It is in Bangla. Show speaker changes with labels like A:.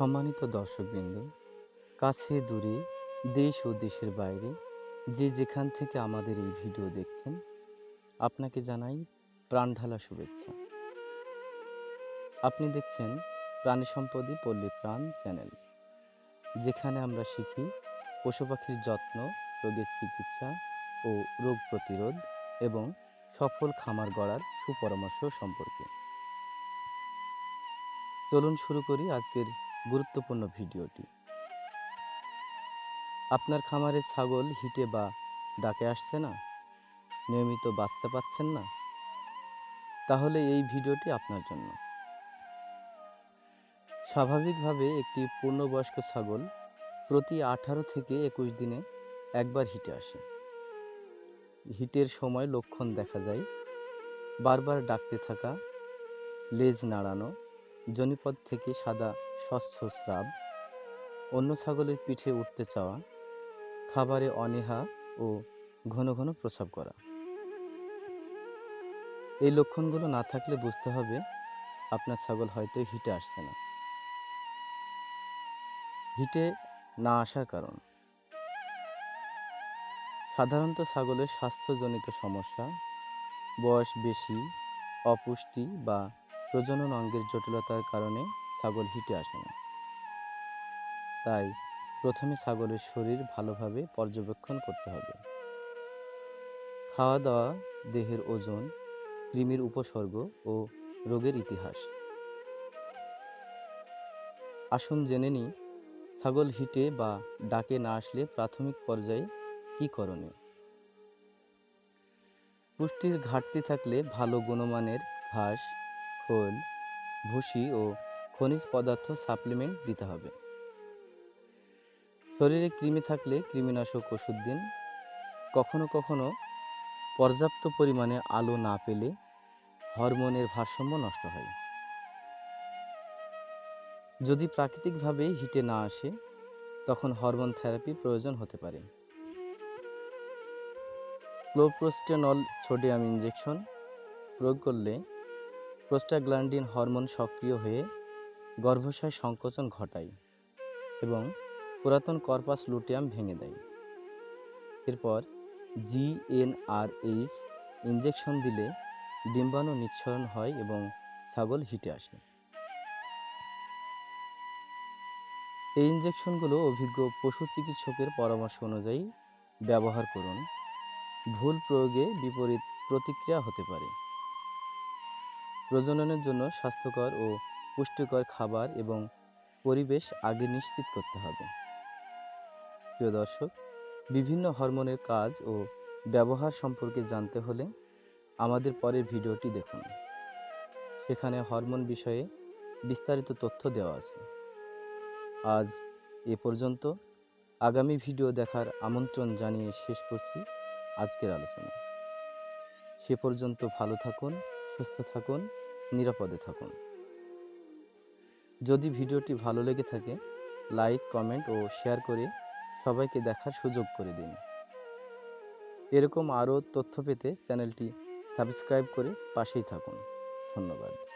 A: সম্মানিত দর্শকবৃন্দ, কাছে দূরে, দেশ ও দেশের বাইরে যে যেখান থেকে আমাদের এই ভিডিও দেখছেন, আপনাকে জানাই প্রাণঢালা শুভেচ্ছা। আপনি দেখছেন প্রাণী সম্পদই পল্লী প্রাণ চ্যানেল, যেখানে আমরা শিখি পশু পাখির যত্ন, রোগের চিকিৎসা ও রোগ প্রতিরোধ এবং সফল খামার গড়ার সুপরামর্শ সম্পর্কে। চলুন শুরু করি আজকের গুরুত্বপূর্ণ ভিডিওটি। আপনার খামারে ছাগল, হিটে বা ডাকে আসছে না? নিয়মিত বাচ্চা পাচ্ছেন না? তাহলে এই ভিডিওটি আপনার জন্য। স্বাভাবিকভাবে একটি পূর্ণবয়স্ক ছাগল প্রতি আঠারো থেকে একুশ দিনে একবার হিটে আসে। হিটের সময় লক্ষণ দেখা যায়, বারবার ডাকতে থাকা, লেজ নাড়ানো জনিপদ থেকে সাদা স্বচ্ছ স্রাব অন্য ছাগলের পিঠে উঠতে চাওয়া, খাবারে অনীহা ও ঘন ঘন প্রস্রাব করা। এই লক্ষণগুলো না থাকলে বুঝতে হবে আপনার ছাগল হয়তো হিটে আসছে না। হিটে না আসার কারণ। সাধারণত ছাগলের স্বাস্থ্যজনিত সমস্যা, বয়স বেশি, অপুষ্টি বা প্রজনন অঙ্গের জটিলতার কারণে ছাগল হিটে আসে না। তাই প্রথমে ছাগলের শরীর ভালোভাবে পর্যবেক্ষণ করতে হবে। খাওয়া দাওয়া দেহের ওজন, কৃমির উপসর্গ ও রোগের ইতিহাস। আসুন জেনে নিই, ছাগল হিটে বা ডাকে না আসলে প্রাথমিক পর্যায়ে কী করণীয়? পুষ্টির ঘাটতি থাকলে ভালো গুণমানের ঘাস, খোল, ভুসি ও খনিজ পদার্থ সাপ্লিমেন্ট দিতে হবে। শরীরে কৃমি থাকলে কৃমিনাশক ওষুধ দিন। কখনো কখনো পর্যাপ্ত পরিমাণে আলো না পেলে হরমোনের ভারসাম্য নষ্ট হয়। যদি প্রাকৃতিকভাবে হিটে না আসে, তখন হরমোন থেরাপি প্রয়োজন হতে পারে। ক্লোপ্রোস্টেনল সোডিয়াম ইঞ্জেকশন প্রয়োগ করলে প্রোস্টাগ্ল্যান্ডিন হরমোন সক্রিয় হয়ে গর্ভাশয় সংকোচন ঘটায় এবং পুরাতন কর্পাস লুটিয়াম ভেঙে দেয়। এরপর জিএনআরএইচ ইনজেকশন দিলে ডিম্বাণু নিঃসরণ হয় এবং ছাগল হিটে আসে। এই ইনজেকশনগুলো অভিজ্ঞ পশু চিকিৎসকের পরামর্শ অনুযায়ী ব্যবহার করুন। ভুল প্রয়োগে বিপরীত প্রতিক্রিয়া হতে পারে। প্রজননের জন্য স্বাস্থ্যকর ও পুষ্টিকর খাবার এবং পরিবেশ আগে নিশ্চিত করতে হবে। প্রিয় দর্শক, বিভিন্ন হরমোনের কাজ ও ব্যবহার সম্পর্কে জানতে হলে আমাদের পরের ভিডিওটি দেখুন। সেখানে হরমোন বিষয়ে বিস্তারিত তথ্য দেওয়া আছে। আজ এ পর্যন্ত। আগামী ভিডিও দেখার আমন্ত্রণ জানিয়ে শেষ করছি আজকের আলোচনা। সে পর্যন্ত ভালো থাকুন, সুস্থ থাকুন, নিরাপদে থাকুন। যদি ভিডিওটি ভালো লেগে থাকে, লাইক, কমেন্ট ও শেয়ার করে সবাইকে দেখার সুযোগ করে দিন। এরকম আরও তথ্য পেতে চ্যানেলটি সাবস্ক্রাইব করে পাশেই থাকুন। ধন্যবাদ।